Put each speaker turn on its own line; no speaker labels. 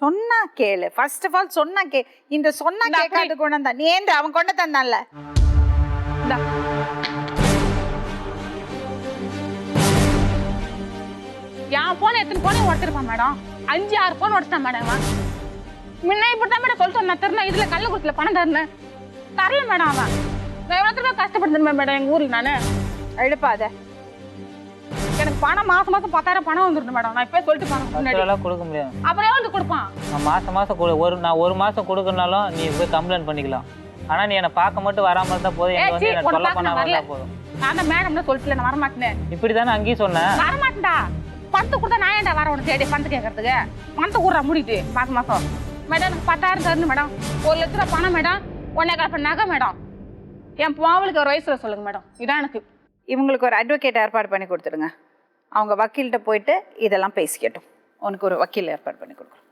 சொன்னா கேளு. First of all சொன்னா கே இந்த சொன்னா கேட்காத குணம் தான். நீ ஏந்து அவன் கொண்டு தந்தான்ல.
என் போன எத்தனை போன உடச்சிருப்பான் மேடம்? அஞ்சு ஆறு போன் உடச்சிட்டான் மேடம் அவன் முன்ன இப்படிதான் மேடம் சொல்லிட்டு வந்தான். தெரியும் இதுல கள்ள குடுத்துல பணம் தரணும் தரல மேடம் அவன். நான் எவ்வளவு தடவை கஷ்டப்படுத்துருமே மேடம் எங்க ஊருக்கு நானு.
எழுப்பாத.
எனக்கு பணம் மாசம் மாசம் பத்தாயிரம் பணம் வந்துருது மேடம். நான் இப்பவே சொல்லிட்டு போறேன் முன்னாடி.
கொடுக்க முடியாது.
அப்புறம் எவ்வளவு கொடுப்பான்?
நான் மாசம் மாசம் கொடு ஒரு நான் ஒரு மாசம் கொடுக்கறனாலும் நீ போய் கம்ப்ளைண்ட் பண்ணிக்கலாம். ஆனா நீ என்னை பார்க்க மட்டும் வராம இருந்தா போதும். எனக்கு வந்து
வரல.
போதும்.
நான் தான் மேடம்னு சொல்லிட்டு நான் வரமாட்டேன்னு.
இப்படி தானே அங்கேயும் சொன்னேன்?
வரமாட்டேன்டா. பணத்தை கொடுத்தா நான் ஏன்டா வர உனக்கு தேடி பணத்தை கேட்கறதுக்கு பணத்தை கொடுறா முடியுது மாசம் மாசம். மேடம் எனக்கு பத்தாயிரம் தரணும் மேடம். ஒரு லட்ச ரூபா பணம் மேடம். ஒன்னே கால் நகை மேடம். என் பாவலுக்கு ஒரு வயசுல சொல்லுங்க மேடம். இதான் எனக்கு
இவங்களுக்கு ஒரு அட்வொகேட் ஏற்பாடு பண்ணி கொடுத்துருங்க அவங்க வக்கீல்கிட்ட போயிட்டு இதெல்லாம் பேசிக்கட்டும். உனக்கு ஒரு வக்கீல் ஏற்பாடு பண்ணி கொடுக்குறோம்.